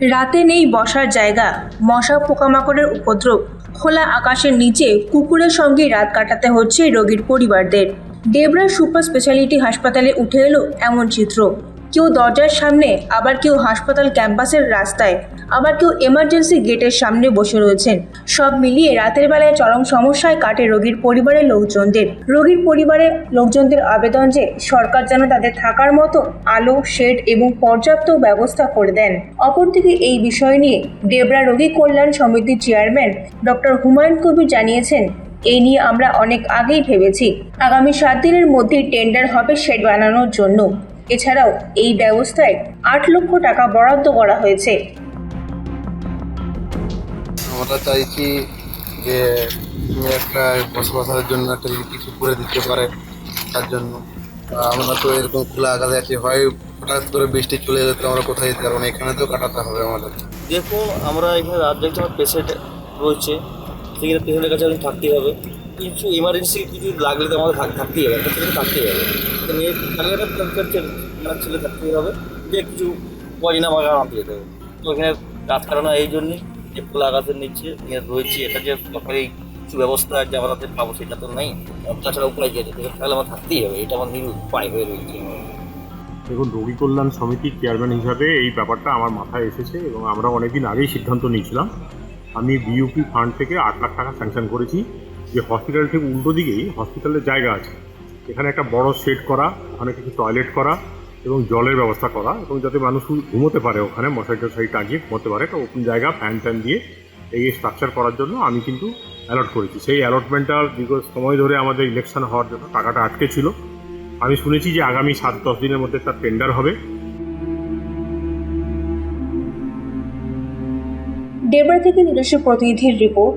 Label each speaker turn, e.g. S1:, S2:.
S1: রাতে নেই বসার জায়গা। মশা পোকামাকড়ের উপদ্রব। খোলা আকাশের নিচে কুকুরের সঙ্গে রাত কাটাতে হচ্ছে রোগীর পরিবারদের। ডেবরা সুপার স্পেশালিটি হাসপাতালে উঠে এলো এমন চিত্র। কেউ দরজার সামনে, আবার কেউ হাসপাতাল ক্যাম্পাসের রাস্তায়, আবার কেউ এমার্জেন্সি গেটের সামনে বসে রয়েছেন। সব মিলিয়ে রাতের বেলায় চরম সমস্যায় কাটে রোগীর পরিবারের লোকজনদের। রোগীর পরিবারের লোকজনদের আবেদন যে সরকার যেন তাদের থাকার মতো আলো, শেড এবং পর্যাপ্ত ব্যবস্থা করে দেন। অপরদিকে এই বিষয় নিয়ে ডেবরা রোগী কল্যাণ সমিতির চেয়ারম্যান ডক্টর হুমায়ুন কবির জানিয়েছেন এই নিয়ে আমরা অনেক আগেই ভেবেছি। আগামী সাত দিনের মধ্যেই টেন্ডার হবে শেড বানানোর জন্য। এছাড়াও এই ব্যবস্থায় আট লক্ষ টাকা বরাদ্দ করা হয়েছে।
S2: আমরা চাইছি যে একটা বসবাসের জন্য একটা যদি কিছু করে দিতে পারে তার জন্য। আমরা তো এরকম খোলা আকাশে আছি হয় হঠাৎ করে বৃষ্টি চলে এলে তো আমরা কোথায় যেতে পারব না? এখানে তো কাটাতে হবে আমাদের।
S3: দেখুন আমরা এখানে রাত জাগতে পেশেন্ট রয়েছে। সেখানে পেশেন্টের কাছে থাকতেই হবে। কিছু ইমার্জেন্সি কিছু লাগলে তো আমাদের থাক- থাকতেই হবে, একটা ছেলে থাকতেই হবে। মেয়ে থাকলে একটা ছেলে- থাকতেই হবে। যে কিছু পয়না বাগান আনতে যেতে হবে তো এখানে রাত কাটানো এই জন্যে যে খোলা আকাশের নিচে রয়েছে, এটা যে সরকারি কিছু ব্যবস্থা যে আমরা পাবো, সেটা তো নেই। তাছাড়া উপায় কি আছে? তাহলে আমার থাকতেই হবে, এটা আমার নির উপায় হয়ে রয়েছে
S4: দেখুন, রোগী কল্যাণ সমিতির চেয়ারম্যান হিসাবে এই ব্যাপারটা আমার মাথায় এসেছে এবং আমরা অনেকদিন আগেই সিদ্ধান্ত নিয়েছিলাম। আমি বিইউপি ফান্ড থেকে আট লাখ টাকা স্যাংশন করেছি। যে হসপিটাল থেকে উল্টো দিকেই হসপিটালের জায়গা আছে। এখানে একটা বড় সেট করা, ওখানে কিছু টয়লেট করা এবং জলের ব্যবস্থা করা এবং যাতে মানুষ ঘুমোতে পারে ওখানে, মশারি টশারি টাঙিয়ে ঘুমোতে পারে। একটা ওপেন জায়গা ফ্যান ট্যান দিয়ে এই স্ট্রাকচার করার জন্য আমি কিন্তু অ্যালট করেছি। সেই অ্যালটমেন্টটা দীর্ঘ সময় ধরে আমাদের ইলেকশন হওয়ার জন্য টাকাটা আটকে ছিল। আমি শুনেছি যে আগামী সাত দশ দিনের মধ্যে তার টেন্ডার হবে।
S1: ডেবরা থেকে নিজস্ব প্রতিনিধির রিপোর্ট